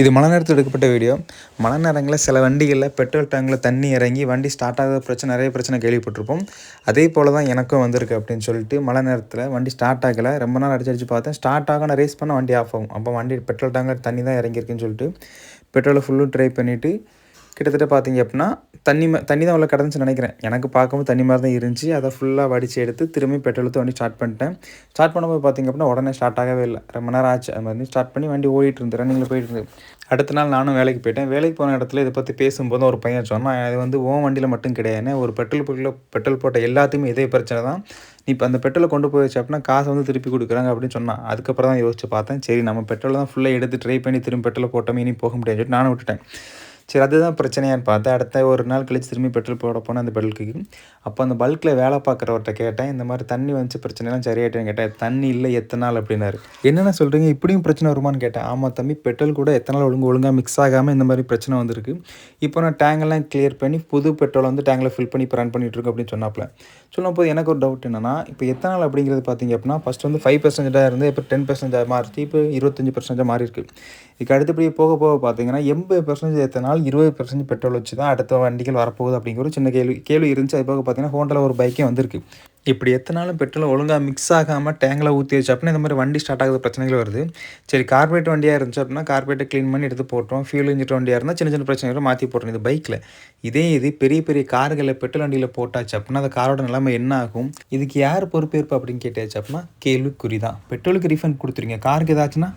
இது மழை நேரத்தில் எடுக்கப்பட்ட வீடியோ. மழை நேரங்களில் சில வண்டிகளில் பெட்ரோல் டேங்கில் தண்ணி இறங்கி வண்டி ஸ்டார்ட் ஆகாத பிரச்சனை நிறைய பிரச்சனை கேள்விப்பட்டிருப்போம். அதே போல் தான் எனக்கும் வந்திருக்கு அப்படின்னு சொல்லிட்டு மழை நேரத்தில் வண்டி ஸ்டார்ட் ஆகலை. ரொம்ப நாள் அடிச்சு அடிச்சு பார்த்தேன். ஸ்டார்ட் ஆக நான் ரேஸ் பண்ண வண்டி ஆஃப் ஆகும். அப்போ வண்டி பெட்ரோல் டேங்கில் தண்ணி தான் இறங்கியிருக்குன்னு சொல்லிட்டு பெட்ரோலை ஃபுல்லும் ட்ரை பண்ணிவிட்டு கிட்டத்தட்ட பார்த்தீங்க அப்படின்னா தண்ணி ம தண்ணி தான் உள்ள கிடந்துச்சு நினைக்கிறேன். எனக்கு பார்க்கும்போது தண்ணி மாதிரி தான் இருந்துச்சு. அதை ஃபுல்லாக வடித்து எடுத்து திரும்பி பெட்ரோல் ஊற்றி வண்டி ஸ்டார்ட் பண்ணிட்டேன். ஸ்டார்ட் பண்ணும்போது பார்த்தீங்க அப்படின்னா உடனே ஸ்டார்ட் ஆகவே இல்லை. ரொம்ப நேரம் ஆச்சு. அது மாதிரி ஸ்டார்ட் பண்ணி வண்டி ஓடிட்டு இருந்து ரன்னிங்கில் போயிட்டு இருந்து அடுத்த நாள் நானும் வேலைக்கு போயிட்டேன். வேலைக்கு போன இடத்துல இதை பற்றி பேசும்போது ஒரு பையன் சொன்னான் அது வந்து ஓன் வண்டியில் மட்டும் கிடையாது ஒரு பெட்ரோல் பொருளில் பெட்ரோல் போட்ட எல்லாத்துக்குமே இதே பிரச்சனை தான். நீ இப்போ அந்த பெட்ரோலை கொண்டு போய் வச்சு அப்படின்னா காசை வந்து திருப்பி கொடுக்குறாங்க அப்படின்னு சொன்னான். அதுக்கப்புறம் தான் யோசிச்சு பார்த்தேன். சரி நம்ம பெட்ரோல் தான் ஃபுல்லாக எடுத்து ட்ரை பண்ணி திரும்ப பெட்ரோலை போட்டோமே இனி போக முடியாது சொல்லிட்டு நானும் விட்டுட்டேன். சரி அதுதான் பிரச்சனையான்னு பார்த்தேன். அடுத்த ஒரு நாள் கழிச்சு திரும்பி பெட்ரோல் போட போனேன் அந்த பல்க்குக்கு அப்போ அந்த பல்கில் வேலை பார்க்குறவர்கிட்ட கேட்டேன் இந்த மாதிரி தண்ணி வந்துச்சு பிரச்சனைலாம் சரியாயிட்டேன்னு கேட்டேன். தண்ணி இல்லை எத்தனை நாள் அப்படின்னாரு. என்னென்ன சொல்கிறீங்க இப்படியும் பிரச்சனை வருமான்னு கேட்டேன். ஆமாம் தம்பி பெட்ரோல் கூட எத்தனை நாள் ஒழுங்கு ஒழுங்காக மிக்ஸ் ஆகாமல் இந்த மாதிரி பிரச்சனை வந்திருக்கு. இப்போ நான் டேங்கெல்லாம் கிளியர் பண்ணி புது பெட்ரோல் வந்து டேங்கில் ஃபில் பண்ணி இப்போ ரன் பண்ணிட்டு அப்படின்னு சொன்னாப்ல சொல்லும் போது எனக்கு ஒரு டவுட் என்னென்னா இப்போ எத்தனை நாள் அப்படிங்கிறது பார்த்தீங்க அப்படின்னா ஃபஸ்ட் வந்து ஃபைவ் பர்சன்டேஜாக இருந்து இப்போ டென் பர்சன்டேஜ் மாறிச்சு இப்போ இருபத்தஞ்சி பர்சன்டேஜ் மாறி இருக்கு இதுக்கு அடுத்தபடியே போக போக பார்த்தீங்கன்னா எண்பது பர்சன்டேஜ் எத்தனை நாள் இருபது பெர்சன்ட் பெட்ரோல் வச்சு தான் அடுத்த வண்டிகள் வரப்போகுது அப்படிங்கிற ஒரு சின்ன கேள்வி கேள்வி இருந்துச்சு. அது போக பார்த்தீங்கன்னா ஹோண்டலில் ஒரு பைக்கே வந்திருக்கு. இப்படி எத்தனாலும் பெட்ரோல் ஒழுங்காக மிக்ஸ் ஆகாமல் டேங்கில் ஊற்றி வச்சு அப்படின்னா இந்த மாதிரி வண்டி ஸ்டார்ட் ஆகுது பிரச்சனைகள் வருது. சரி கார்பரேட் வண்டியாக இருந்துச்சு அப்படின்னா கார்பரேட்டை க்ளீன் பண்ணி எடுத்து போட்டோம் ஃபியூல் இன்ஜின் வண்டியாக இருந்தால் சின்ன சின்ன பிரச்சனைகளை மாற்றி போட்டோம் இது பைக்கில் இதே இது பெரிய பெரிய கார்களில் பெட்ரோல் வண்டியில் போட்டாச்சு அப்படின்னா அந்த காரோட நிலைமை என்ன ஆகும்? இதுக்கு யார் பொறுப்பேற்பு அப்படின்னு கேட்டாச்சு அப்படின்னா கேள்விக்குறி தான் பெட்ரோலுக்கு ரீஃபண்ட் கொடுத்துருங்க. காருக்கு ஏதாச்சுன்னா